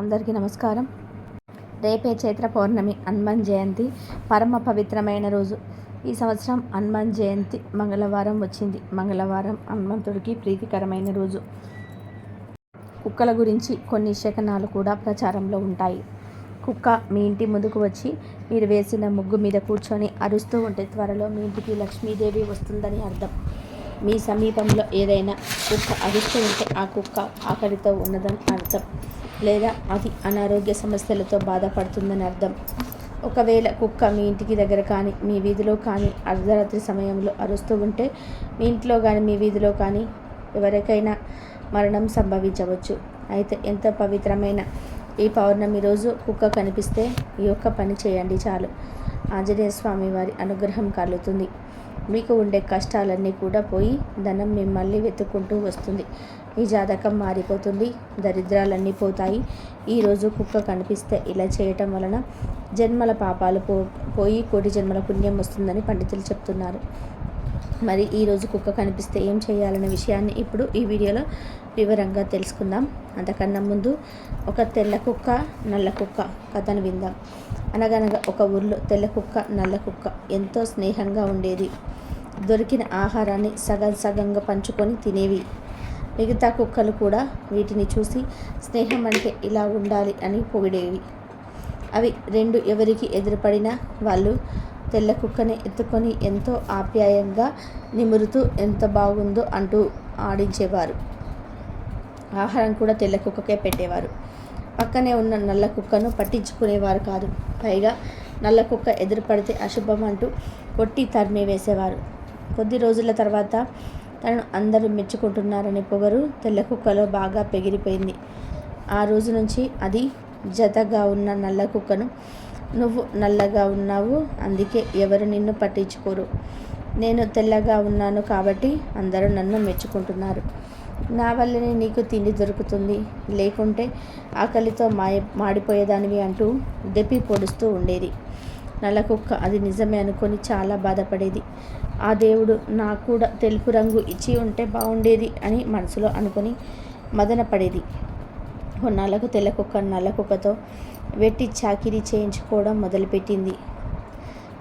అందరికీ నమస్కారం. రేపే చైత్ర పౌర్ణమి హనుమాన్ జయంతి పరమ పవిత్రమైన రోజు. ఈ సంవత్సరం హనుమాన్ జయంతి మంగళవారం వచ్చింది. మంగళవారం హనుమంతుడికి ప్రీతికరమైన రోజు. కుక్కల గురించి కొన్ని శకనాలు కూడా ప్రచారంలో ఉంటాయి. కుక్క మీ ఇంటి ముందుకు వచ్చి మీరు వేసిన ముగ్గు మీద కూర్చొని అరుస్తూ ఉంటే త్వరలో మీ ఇంటికి లక్ష్మీదేవి వస్తుందని అర్థం. మీ సమీపంలో ఏదైనా కుక్క అరుస్తూ ఉంటే ఆ కుక్క ఆకలితో ఉన్నదని అర్థం. లేదా అది అనారోగ్య సమస్యలతో బాధపడుతుందని అర్థం. ఒకవేళ కుక్క మీ ఇంటికి దగ్గర కానీ మీ వీధిలో కానీ అర్ధరాత్రి సమయంలో అరుస్తూ ఉంటే మీ ఇంట్లో కానీ మీ వీధిలో కానీ ఎవరికైనా మరణం సంభవించవచ్చు. అయితే ఎంత పవిత్రమైన ఈ పౌర్ణమి రోజు కుక్క కనిపిస్తే ఈ యొక్క పని చేయండి చాలు. ఆంజనేయ స్వామి వారి అనుగ్రహం కలుగుతుంది. మీకు ఉండే కష్టాలన్నీ కూడా పోయి ధనం మిమ్మల్ని వెతుక్కుంటూ వస్తుంది. ఈ జాతకం మారిపోతుంది. దరిద్రాలన్నీ పోతాయి. ఈరోజు కుక్క కనిపిస్తే ఇలా చేయటం వలన జన్మల పాపాలు పో పోయి కోటి జన్మల పుణ్యం వస్తుందని పండితులు చెప్తున్నారు. మరి ఈరోజు కుక్క కనిపిస్తే ఏం చేయాలనే విషయాన్ని ఇప్పుడు ఈ వీడియోలో వివరంగా తెలుసుకుందాం. అంతకన్నా ముందు ఒక తెల్ల కుక్క నల్ల కుక్క కథను విందాం. అనగనగా ఒక ఊర్లో తెల్ల కుక్క నల్ల కుక్క ఎంతో స్నేహంగా ఉండేది. దొరికిన ఆహారాన్ని సగం సగంగా పంచుకొని తినేవి. మిగతా కుక్కలు కూడా వీటిని చూసి స్నేహం అంటే ఇలా ఉండాలి అని పొగిడేవి. అవి రెండు ఎవరికి ఎదురుపడినా వాళ్ళు తెల్ల కుక్కని ఎత్తుకొని ఎంతో ఆప్యాయంగా నిమురుతూ ఎంత బాగుందో అంటూ ఆడించేవారు. ఆహారం కూడా తెల్ల కుక్కకే పెట్టేవారు. పక్కనే ఉన్న నల్ల కుక్కను పట్టించుకునేవారు కాదు. పైగా నల్ల కుక్క ఎదురుపడితే అశుభం అంటూ కొట్టి తరిమి వేసేవారు. కొద్ది రోజుల తర్వాత తనను అందరూ మెచ్చుకుంటున్నారనే పొగరు తెల్ల కుక్కలో బాగా పెగిరిపోయింది. ఆ రోజు నుంచి అది జతగా ఉన్న నల్ల కుక్కను నువ్వు నల్లగా ఉన్నావు అందుకే ఎవరు నిన్ను పట్టించుకోరు. నేను తెల్లగా ఉన్నాను కాబట్టి అందరూ నన్ను మెచ్చుకుంటున్నారు. నా వల్లనే నీకు తిండి దొరుకుతుంది. లేకుంటే ఆకలితో మాయ మాడిపోయేదానివి అంటూ దెప్పి పొడుస్తూ ఉండేది. నల్ల కుక్క అది నిజమే అనుకొని చాలా బాధపడేది. ఆ దేవుడు నాకు కూడా తెలుపు రంగు ఇచ్చి ఉంటే బాగుండేది అని మనసులో అనుకొని మదనపడేది. కొన్నాళ్ళకు తెల్ల కుక్క నల్ల కుక్కతో వెట్టి చాకిరీ చేయించుకోవడం మొదలుపెట్టింది.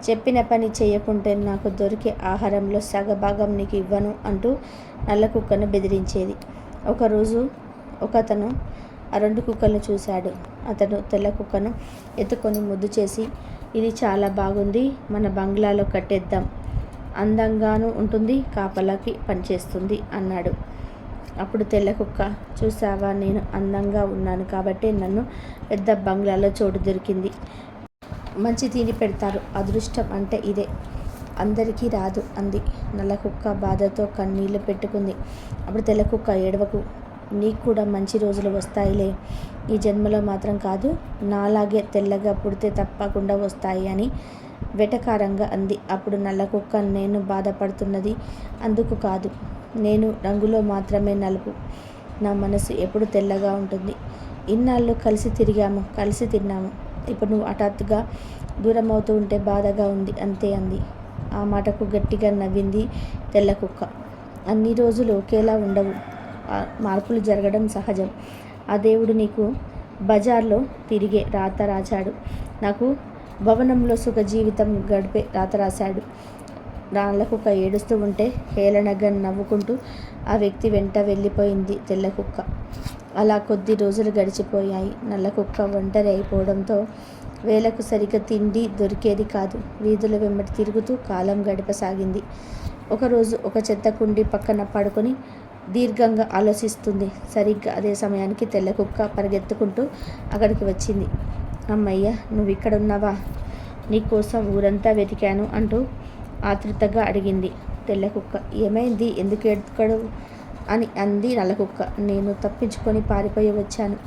చెప్పిన పని చేయకుంటే నాకు దొరికే ఆహారంలో సగభాగం నీకు ఇవ్వను అంటూ నల్ల కుక్కను బెదిరించేది. ఒకరోజు ఒకతను ఆ రెండు కుక్కలను చూశాడు. అతను తెల్ల కుక్కను ఎత్తుకొని ముద్దు చేసి ఇది చాలా బాగుంది మన బంగ్లాలో కట్టేద్దాం. అందంగాను ఉంటుంది కాపలాకి పనిచేస్తుంది అన్నాడు. అప్పుడు తెల్ల కుక్క చూసావా నేను అందంగా ఉన్నాను కాబట్టి నన్ను పెద్ద బంగ్లాలో చోటు దొరికింది. మంచి తిని పెడతారు. అదృష్టం అంటే ఇదే. అందరికీ రాదు అంది. నల్ల కుక్క బాధతో కన్నీళ్ళు పెట్టుకుంది. అప్పుడు తెల్ల కుక్క ఏడవకు. నీకు కూడా మంచి రోజులు వస్తాయిలే. ఈ జన్మలో మాత్రం కాదు నాలాగే తెల్లగా పుడితే తప్పకుండా వస్తాయి అని వెటకారంగా అంది. అప్పుడు నల్ల కుక్క నేను బాధపడుతున్నది అందుకు కాదు. నేను రంగులో మాత్రమే నలుపు. నా మనసు ఎప్పుడు తెల్లగా ఉంటుంది. ఇన్నాళ్ళు కలిసి తిరిగాము కలిసి తిన్నాము. ఇప్పుడు నువ్వు హఠాత్తుగా దూరం అవుతూ ఉంటే బాధగా ఉంది అంతే అంది. ఆ మాటకు గట్టిగా నవ్వింది తెల్ల కుక్క అన్ని రోజులు ఒకేలా ఉండవు. మార్పులు జరగడం సహజం. ఆ దేవుడు నీకు బజార్లో తిరిగే రాత రాశాడు. నాకు భవనంలో సుఖ జీవితం గడిపే రాత రాశాడు. రాళ్ళ కుక్క ఏడుస్తూ ఉంటే హేళనగా నవ్వుకుంటూ ఆ వ్యక్తి వెంట వెళ్ళిపోయింది తెల్ల కుక్క అలా కొద్ది రోజులు గడిచిపోయాయి. నల్ల కుక్క ఒంటరి అయిపోవడంతో వేలకు సరిగ్గా తిండి దొరికేది కాదు. వీధుల వెంబడి తిరుగుతూ కాలం గడపసాగింది. ఒకరోజు ఒక చెత్త కుండి పక్కన పడుకొని దీర్ఘంగా ఆలోచిస్తుంది. సరిగ్గా అదే సమయానికి తెల్ల కుక్క పరిగెత్తుకుంటూ అక్కడికి వచ్చింది. అమ్మయ్య నువ్వు ఇక్కడ ఉన్నావా నీకోసం ఊరంతా వెతికాను అంటూ ఆతృతగా అడిగింది తెల్ల కుక్క. ఏమైంది? ఎందుకు ఎడుకడు అని అంది నల్లకుక్క. నేను తప్పించుకొని పారిపోయి వచ్చాను.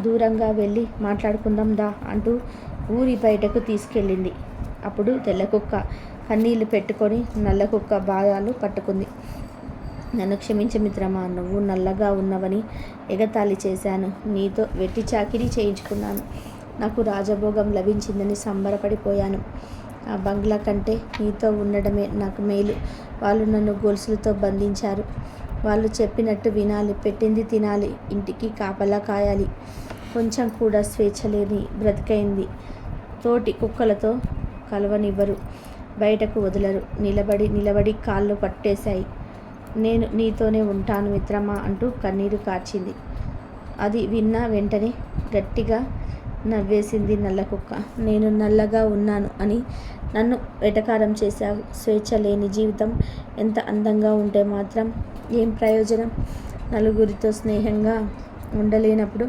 దూరంగా వెళ్ళి మాట్లాడుకుందాం దా అంటూ ఊరి బయటకు తీసుకెళ్ళింది. అప్పుడు తెల్లకుక్క కన్నీళ్ళు పెట్టుకొని నల్లకుక్క బాధాలు పట్టుకుంది. నన్ను క్షమించ మిత్రమా నువ్వు నల్లగా ఉన్నవని ఎగతాళి చేశాను. నీతో వెట్టి చాకిరీ చేయించుకున్నాను. నాకు రాజభోగం లభించిందని సంబరపడిపోయాను. ఆ బంగ్లా కంటే నీతో ఉండడమే నాకు మేలు. వాళ్ళు నన్ను గొలుసులతో బంధించారు. వాళ్ళు చెప్పినట్టు వినాలి పెట్టింది తినాలి ఇంటికి కాపలా కాయాలి. కొంచెం కూడా స్వేచ్ఛ లేని బ్రతికైంది. తోటి కుక్కలతో కలవనివ్వరు బయటకు వదలరు. నిలబడి నిలబడి కాళ్ళు పట్టేశాయి. నేను నీతోనే ఉంటాను మిత్రమా అంటూ కన్నీరు కార్చింది. అది విన్న వెంటనే గట్టిగా నవ్వేసింది నల్ల కుక్క. నేను నల్లగా ఉన్నాను అని నన్ను వెటకారం చేశావు. స్వేచ్ఛ లేని జీవితం ఎంత అందంగా ఉంటే మాత్రం ఏం ప్రయోజనం? నలుగురితో స్నేహంగా ఉండలేనప్పుడు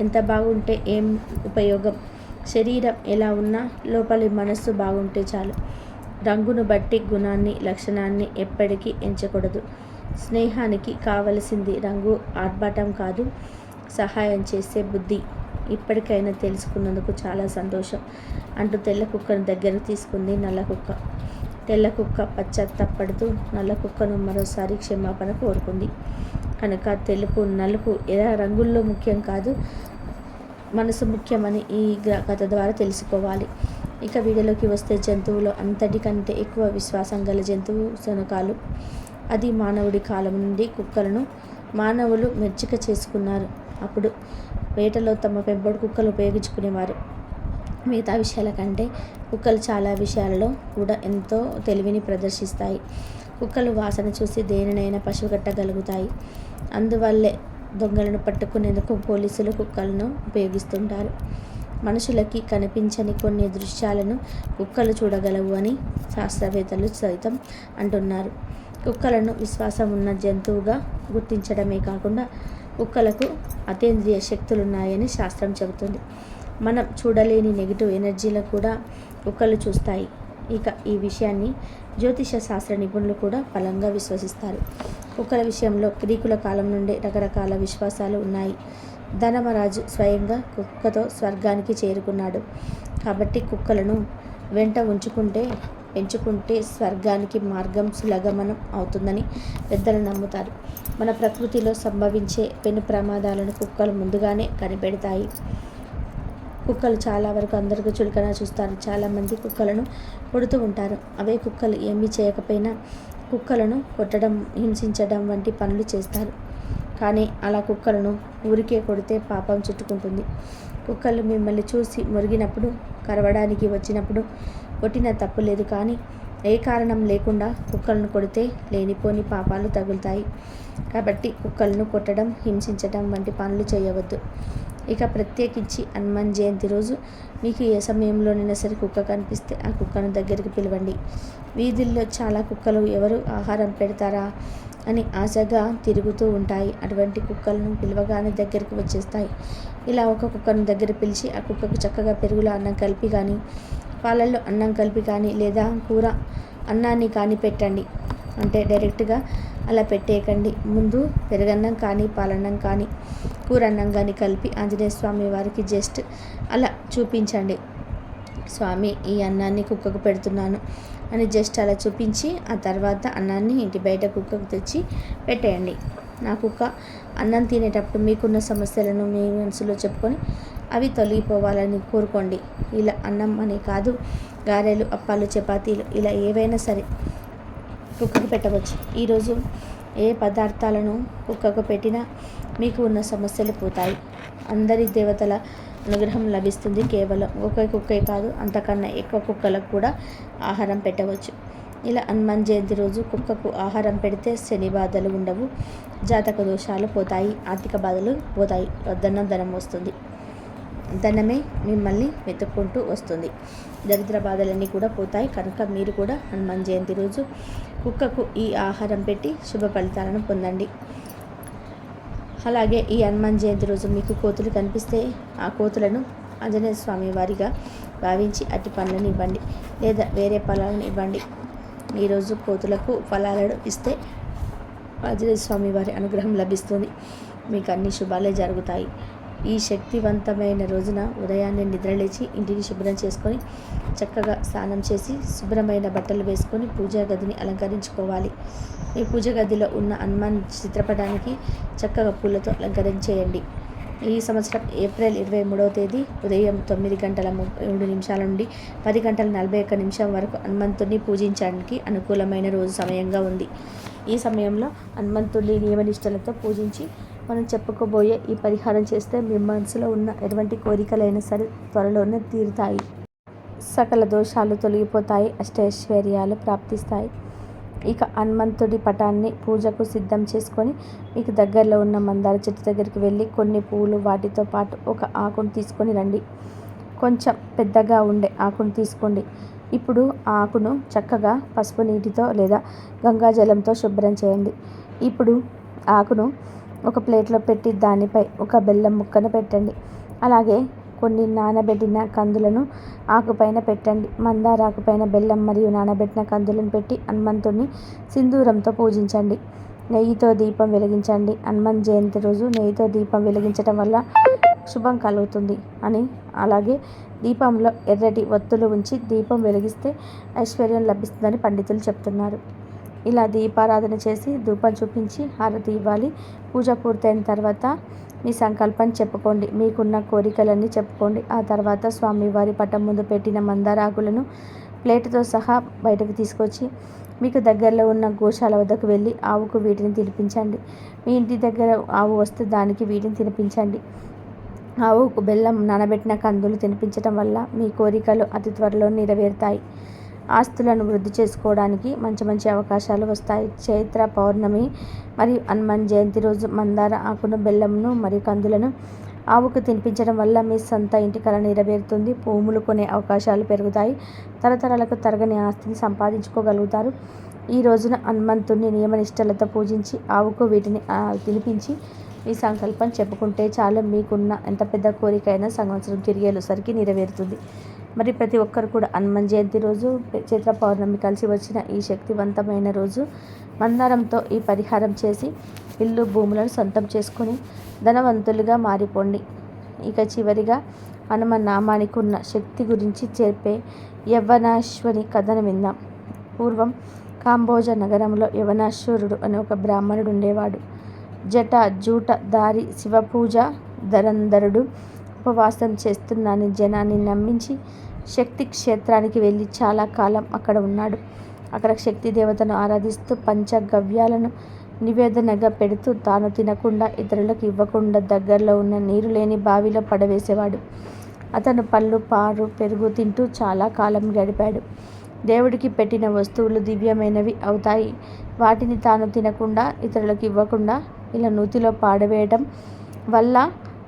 ఎంత బాగుంటే ఏం ఉపయోగం? శరీరం ఎలా ఉన్నా లోపలి మనస్సు బాగుంటే చాలు. రంగును బట్టి గుణాన్ని లక్షణాన్ని ఎప్పటికీ ఎంచకూడదు. స్నేహానికి కావలసింది రంగు ఆర్భాటం కాదు సహాయం చేసే బుద్ధి. ఇప్పటికైనా తెలుసుకున్నందుకు చాలా సంతోషం. అంటూ తెల్ల కుక్కను దగ్గరకు తీసుకుంది నల్ల కుక్క తెల్ల కుక్క పశ్చాత్తపడుతూ నల్ల కుక్కను మరోసారి క్షమాపణ కోరుకుంది. కనుక తెలుపు నలుపు ఎలా రంగుల్లో ముఖ్యం కాదు మనసు ముఖ్యమని ఈ కథ ద్వారా తెలుసుకోవాలి. ఇక వీడియోలోకి వస్తే జంతువులో అంతటికంటే ఎక్కువ విశ్వాసం గల జంతువు శనకాలు. అది మానవుడి కాలం నుండి కుక్కలను మానవులు మెచ్చిక చేసుకున్నారు. అప్పుడు వేటలో తమ పెంపుడు కుక్కలు ఉపయోగించుకునేవారు. మిగతా విషయాల కంటే కుక్కలు చాలా విషయాలలో కూడా ఎంతో తెలివిని ప్రదర్శిస్తాయి. కుక్కలు వాసన చూసి దేనినైనా పశువుగట్టగలుగుతాయి. అందువల్లే దొంగలను పట్టుకునేందుకు పోలీసులు కుక్కలను ఉపయోగిస్తుంటారు. మనుషులకి కనిపించని కొన్ని దృశ్యాలను కుక్కలు చూడగలవు అని శాస్త్రవేత్తలు సైతం అంటున్నారు. కుక్కలను విశ్వాసం ఉన్న జంతువుగా గుర్తించడమే కాకుండా కుక్కలకు అతేంద్రియ శక్తులున్నాయని శాస్త్రం చెబుతుంది. మనం చూడలేని నెగిటివ్ ఎనర్జీలు కూడా కుక్కలు చూస్తాయి. ఇక ఈ విషయాన్ని జ్యోతిష శాస్త్ర నిపుణులు కూడా బలంగా విశ్వసిస్తారు. కుక్కల విషయంలో గ్రీకుల కాలం నుండే రకరకాల విశ్వాసాలు ఉన్నాయి. ధనమరాజు స్వయంగా కుక్కతో స్వర్గానికి చేరుకున్నాడు. కాబట్టి కుక్కలను వెంట ఉంచుకుంటే పెంచుకుంటే స్వర్గానికి మార్గం సులగమనం అవుతుందని పెద్దలు నమ్ముతారు. మన ప్రకృతిలో సంభవించే పెను ప్రమాదాలను కుక్కలు ముందుగానే కనిపెడతాయి. కుక్కలు చాలా వరకు అందరికీ చులకన చూస్తారు. చాలామంది కుక్కలను కొడుతూ ఉంటారు. అవే కుక్కలు ఏమీ చేయకపోయినా కుక్కలను కొట్టడం హింసించడం వంటి పనులు చేస్తారు. కానీ అలా కుక్కలను ఊరికే కొడితే పాపం చుట్టుకుంటుంది. కుక్కలు మిమ్మల్ని చూసి మురిగినప్పుడు కరవడానికి వచ్చినప్పుడు కొట్టిన తప్పు లేదు కానీ ఏ కారణం లేకుండా కుక్కలను కొడితే లేనిపోని పాపాలు తగులుతాయి. కాబట్టి కుక్కలను కొట్టడం హింసించడం వంటి పనులు చేయవద్దు. ఇక ప్రత్యేకించి హనుమాన్ జయంతి రోజు మీకు ఏ సమయంలోనైనా సరే కుక్క కనిపిస్తే ఆ కుక్కను దగ్గరికి పిలవండి. వీధుల్లో చాలా కుక్కలు ఎవరు ఆహారం పెడతారా అని ఆశగా తిరుగుతూ ఉంటాయి. అటువంటి కుక్కలను పిలవగానే దగ్గరికి వచ్చేస్తాయి. ఇలా ఒక కుక్కను దగ్గర పిలిచి ఆ కుక్కకు చక్కగా పెరుగులో అన్నం కలిపి కానీ పాలల్లో అన్నం కలిపి కానీ లేదా కూర అన్నాన్ని కానీ పెట్టండి. అంటే డైరెక్ట్గా అలా పెట్టేయకండి. ముందు పెరుగన్నం కానీ పాలన్నం కానీ కూర అన్నం కానీ కలిపి ఆంజనేయ స్వామి వారికి జస్ట్ అలా చూపించండి. స్వామి ఈ అన్నాన్ని కుక్కకు పెడుతున్నాను అని జస్ట్ అలా చూపించి ఆ తర్వాత అన్నాన్ని ఇంటి బయట కుక్కకు తెచ్చి పెట్టేయండి. నా కుక్క అన్నం తినేటప్పుడు మీకున్న సమస్యలను మీ మనసులో చెప్పుకొని అవి తొలగిపోవాలని కోరుకోండి. ఇలా అన్నం అని కాదు గారెలు అప్పాలు చపాతీలు ఇలా ఏవైనా సరే కుక్కకు పెట్టవచ్చు. ఈరోజు ఏ పదార్థాలను కుక్కకు పెట్టినా మీకు ఉన్న సమస్యలు పోతాయి. అందరి దేవతల అనుగ్రహం లభిస్తుంది కేవలం ఒకే కుక్కే కాదు అంతకన్నా ఎక్కువ కుక్కలకు కూడా ఆహారం పెట్టవచ్చు. ఇలా హనుమాన్ జయంతి రోజు కుక్కకు ఆహారం పెడితే శని బాధలు ఉండవు జాతక దోషాలు పోతాయి ఆర్థిక బాధలు పోతాయి వద్దన్న ధనం వస్తుంది. ధనమే మిమ్మల్ని వెతుక్కుంటూ వస్తుంది. దరిద్ర బాధలన్నీ కూడా పోతాయి. కనుక మీరు కూడా హనుమాన్ జయంతి రోజు కుక్కకు ఈ ఆహారం పెట్టి శుభ ఫలితాలను పొందండి. అలాగే ఈ హనుమాన్ జయంతి రోజు మీకు కోతులు కనిపిస్తే ఆ కోతులను ఆంజనేయ స్వామి వారిగా భావించి అట్టి పండ్లను ఇవ్వండి. లేదా వేరే ఫలాలను ఇవ్వండి. ఈరోజు కోతులకు ఫలాలను ఇస్తే ఆంజనేయ స్వామి వారి అనుగ్రహం లభిస్తుంది. మీకు అన్ని శుభాలే జరుగుతాయి. ఈ శక్తివంతమైన రోజున ఉదయాన్నే నిద్రలేచి ఇంటిని శుభ్రం చేసుకొని చక్కగా స్నానం చేసి శుభ్రమైన బట్టలు వేసుకొని పూజా గదిని అలంకరించుకోవాలి. ఈ పూజ గదిలో ఉన్న హనుమాన్ చిత్రపటానికి చక్కగా పూలతో అలంకరించేయండి. ఈ సంవత్సరం ఏప్రిల్ ఇరవై మూడవ తేదీ ఉదయం తొమ్మిది గంటల మూడు నిమిషాల నుండి పది గంటల నలభై ఒక్క నిమిషం వరకు హనుమంతుడిని పూజించడానికి అనుకూలమైన రోజు సమయంగా ఉంది. ఈ సమయంలో హనుమంతుడిని నియమనిష్టలతో పూజించి మనం చెప్పుకోబోయే ఈ పరిహారం చేస్తే మీ మనసులో ఉన్న ఎటువంటి కోరికలైనా సరే త్వరలోనే తీరుతాయి. సకల దోషాలు తొలగిపోతాయి అష్టైశ్వర్యాలు ప్రాప్తిస్తాయి. ఇక హనుమంతుడి పటాన్ని పూజకు సిద్ధం చేసుకొని మీకు దగ్గరలో ఉన్న మందార చెట్టు దగ్గరికి వెళ్ళి కొన్ని పూలు వాటితో పాటు ఒక ఆకును తీసుకొని రండి. కొంచెం పెద్దగా ఉండే ఆకును తీసుకోండి. ఇప్పుడు ఆ ఆకును చక్కగా పసుపు నీటితో లేదా గంగాజలంతో శుభ్రం చేయండి. ఇప్పుడు ఆకును ఒక ప్లేట్లో పెట్టి దానిపై ఒక బెల్లం ముక్కను పెట్టండి. అలాగే కొన్ని నానబెట్టిన కందులను ఆకుపైన పెట్టండి. మందార ఆకుపైన బెల్లం మరియు నానబెట్టిన కందులను పెట్టి హనుమంతుడిని సింధూరంతో పూజించండి. నెయ్యితో దీపం వెలిగించండి. హనుమన్ జయంతి రోజు నెయ్యితో దీపం వెలిగించడం వల్ల శుభం కలుగుతుంది అని అలాగే దీపంలో ఎర్రటి ఒత్తులు ఉంచి దీపం వెలిగిస్తే ఐశ్వర్యం లభిస్తుందని పండితులు చెప్తున్నారు. ఇలా దీపారాధన చేసి ధూపం చూపించి హారతి ఇవ్వాలి. పూజ పూర్తయిన తర్వాత మీ సంకల్పం చెప్పుకోండి. మీకున్న కోరికలన్నీ చెప్పుకోండి. ఆ తర్వాత స్వామివారి పటం ముందు పెట్టిన మందారాకులను ప్లేటుతో సహా బయటకు తీసుకొచ్చి మీకు దగ్గరలో ఉన్న గోశాల వద్దకు వెళ్ళి ఆవుకు వీటిని తినిపించండి. మీ ఇంటి దగ్గర ఆవు వస్తే దానికి వీటిని తినిపించండి. ఆవుకు బెల్లం నానబెట్టిన కందులు తినిపించడం వల్ల మీ కోరికలు అతి త్వరలో నెరవేరుతాయి. ఆస్తులను వృద్ధి చేసుకోవడానికి మంచి మంచి అవకాశాలు వస్తాయి. చైత్ర పౌర్ణమి మరియు హనుమాన్ జయంతి రోజు మందార ఆకును బెల్లంను మరియు కందులను ఆవుకు తినిపించడం వల్ల మీ సొంత ఇంటి కళ నెరవేరుతుంది. భూములు కొనే అవకాశాలు పెరుగుతాయి. తరతరాలకు తరగని ఆస్తిని సంపాదించుకోగలుగుతారు. ఈ రోజున హనుమంతుడిని నియమనిష్టలతో పూజించి ఆవుకు వీటిని తినిపించి మీ సంకల్పం చెప్పుకుంటే చాలు. మీకున్న ఎంత పెద్ద కోరికైనా సంవత్సరం తిరిగేసరికి నెరవేరుతుంది. మరి ప్రతి ఒక్కరు కూడా హనుమాన్ జయంతి రోజు చైత్ర పౌర్ణమి కలిసి వచ్చిన ఈ శక్తివంతమైన రోజు మందారంతో ఈ పరిహారం చేసి ఇల్లు భూములను సొంతం చేసుకొని ధనవంతులుగా మారిపోండి. ఇక చివరిగా హనుమ నామానికి ఉన్న శక్తి గురించి చెప్పే యవనాశ్వని కథను విందాం. పూర్వం కాంబోజ నగరంలో యవనాశ్వరుడు అనే ఒక బ్రాహ్మణుడు ఉండేవాడు. జట జూట దారి శివపూజ ధరంధరుడు ఉపవాసం చేస్తున్నానని జనాన్ని నమ్మించి శక్తి క్షేత్రానికి వెళ్ళి చాలా కాలం అక్కడ ఉన్నాడు. అక్కడ శక్తి దేవతను ఆరాధిస్తూ పంచగవ్యాలను నివేదనగా పెడుతూ తాను తినకుండా ఇతరులకు ఇవ్వకుండా దగ్గరలో ఉన్న నీరు లేని బావిలో పడవేసేవాడు. అతను పళ్ళు పారు పెరుగు తింటూ చాలా కాలం గడిపాడు. దేవుడికి పెట్టిన వస్తువులు దివ్యమైనవి అవుతాయి. వాటిని తాను తినకుండా ఇతరులకు ఇవ్వకుండా ఇలా నూతిలో పాడవేయడం వల్ల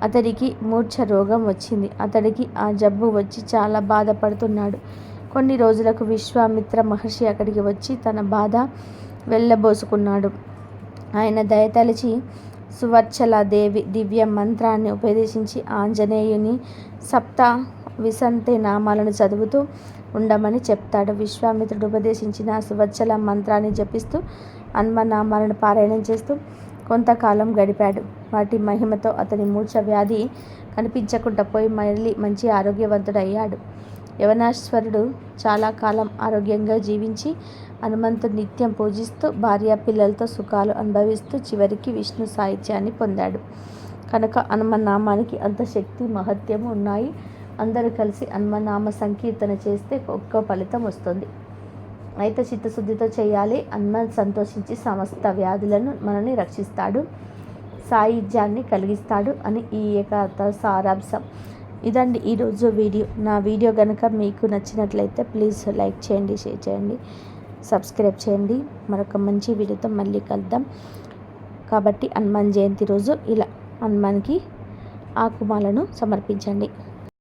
అతడికి మూర్ఛ రోగం వచ్చింది. అతడికి ఆ జబ్బు వచ్చి చాలా బాధపడుతున్నాడు. కొన్ని రోజులకు విశ్వామిత్ర మహర్షి అక్కడికి వచ్చి తన బాధ వెళ్ళబోసుకున్నాడు. ఆయన దయతలిచి సువర్చలాదేవి దివ్య మంత్రాన్ని ఉపదేశించి ఆంజనేయుని సప్త విసంతే నామాలను చదువుతూ ఉండమని చెప్తాడు. విశ్వామిత్రుడు ఉపదేశించిన సువచ్చల మంత్రాన్ని జపిస్తూ అన్మనామాలను పారాయణం చేస్తూ కొంతకాలం గడిపాడు. వాటి మహిమతో అతని మూర్ఛ వ్యాధి కనిపించకుండా పోయి మళ్ళీ మంచి ఆరోగ్యవంతుడయ్యాడు. యవనాశ్వరుడు చాలా కాలం ఆరోగ్యంగా జీవించి హనుమంతుడు నిత్యం పూజిస్తూ భార్య పిల్లలతో సుఖాలు అనుభవిస్తూ చివరికి విష్ణు సాహిత్యాన్ని పొందాడు. కనుక హనుమన్నామానికి అంత శక్తి మహత్యము ఉన్నాయి. అందరూ కలిసి హనుమనామ సంకీర్తన చేస్తే ఒక్క ఫలితం వస్తుంది. అయితే చిత్తశుద్ధితో చేయాలి హనుమాన్ సంతోషించి సమస్త వ్యాధులను మనల్ని రక్షిస్తాడు సాయిధ్యాన్ని కలిగిస్తాడు అని ఈ యొక్క సారాంశం. ఇదండి ఈరోజు వీడియో. నా వీడియో కనుక మీకు నచ్చినట్లయితే ప్లీజ్ లైక్ చేయండి షేర్ చేయండి సబ్స్క్రైబ్ చేయండి. మరొక మంచి వీడియోతో మళ్ళీ కలుద్దాం. కాబట్టి హనుమాన్ జయంతి రోజు ఇలా హనుమాన్కి ఆకుమాలను సమర్పించండి.